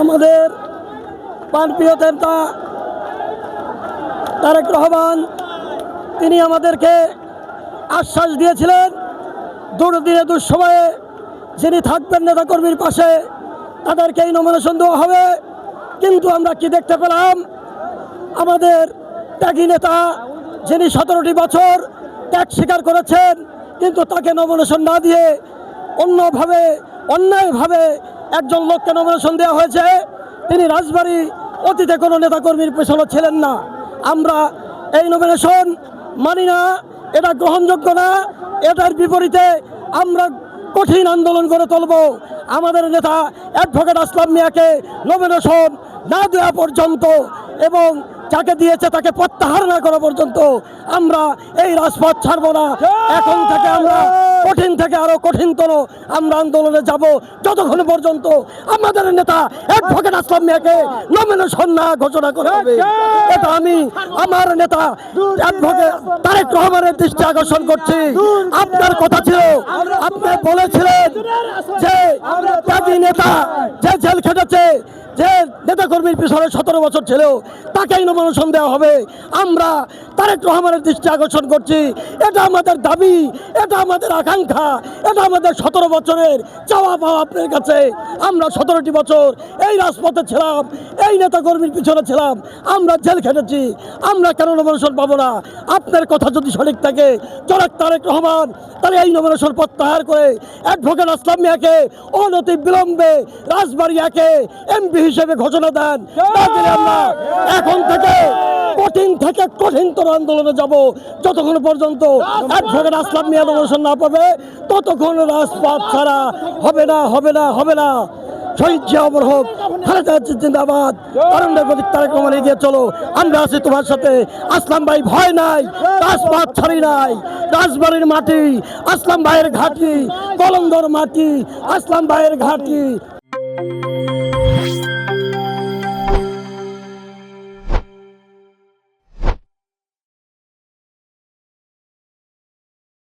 আমাদের প্রাণপ্রিয় নেতা তারেক রহমান, তিনি আমাদেরকে আশ্বাস দিয়েছিলেন, দুর্দিনে, দুঃসময়ে যিনি থাকবেন নেতাকর্মীর পাশে, তাদেরকে এই নমিনেশন দেওয়া হবে। কিন্তু আমরা কি দেখতে পেলাম? আমাদের ত্যাগী নেতা যিনি সতেরোটি বছর ত্যাগ স্বীকার করেছেন, কিন্তু তাকে নমিনেশন না দিয়ে অন্যভাবে, অন্যায়ভাবে একজন লোককে নমিনেশন দেওয়া হয়েছে, তিনি রাজবাড়ি অতীতে কোনো নেতাকর্মীর পেছনে ছিলেন না। আমরা এই নমিনেশন মানি না, এটা গ্রহণযোগ্য না, এটার বিপরীতে আমরা কঠিন আন্দোলন করে তুলব। আমাদের নেতা অ্যাডভোকেট আসলাম মিয়াকে নমিনেশন না দেওয়া পর্যন্ত এবং যাকে দিয়েছে তাকে প্রত্যাহার না করা পর্যন্ত আমরা এই রাজপথ ছাড়ব না। এখন থেকে আমরা কঠিন থেকে আরও কঠিনতর আমরা আন্দোলনে যাব যতক্ষণ পর্যন্ত আমাদের নেতা অ্যাডভোকেট আসলাম মিয়াকে নমিনেশন না ঘোষণা করা হবে। এটা আমি আমার নেতা অ্যাডভোকেট তারেক রহমানের দৃষ্টি আকর্ষণ করছি। আপনার কথা ছিল, আপনি বলেছিলেন যে নেতা যে জেল খেটেছে যে নেতাকর্মীর পিছনে সতেরো বছর ছিল তাকেই নমিনেশন দেওয়া হবে। আমরা তারেক রহমানের দৃষ্টি আকর্ষণ করছি। এটা আমাদের দাবি, এটা আমাদের আকাঙ্ক্ষা, এটা আমাদের সতেরো বছরের চাওয়া পাওয়া আপনার কাছে। আমরা সতেরোটি বছর এই রাজপথে ছিলাম, এই নেতাকর্মীর পিছনে ছিলাম। আমরা জেল খেটেছি, আমরা কেন নমিনেশন পাবো না? আপনার কথা যদি সঠিক থাকে জনাক তারেক রহমান তাহলে এই নমিনেশন প্রত্যাহার করে অ্যাডভোকেট আসলাম মিয়াকে, অনতি বিলম্বে রাজবাড়িয়াকে এমপি হিসেবে ঘোষণা দেন। আমরা এখন থেকে কঠিন থেকে কঠিনতর আন্দোলনে যাব। যতক্ষণ পর্যন্ত অ্যাডভোকেট আসলাম নমিনেশন না পাবে ততক্ষণ রাজপথ ছাড়া হবে না হবে না হবে না। শহীদ হোক জিন্দাবাদ এগিয়ে চলো। তোমার সাথে। আসলাম ভয় নাই। রাজপথ ছাড়ি নাই। রাজবাড়ির মাটি, আসলাম ভাইয়ের ঘাটি। কলন্দর মাটি, আসলাম ভাইয়ের ঘাটি।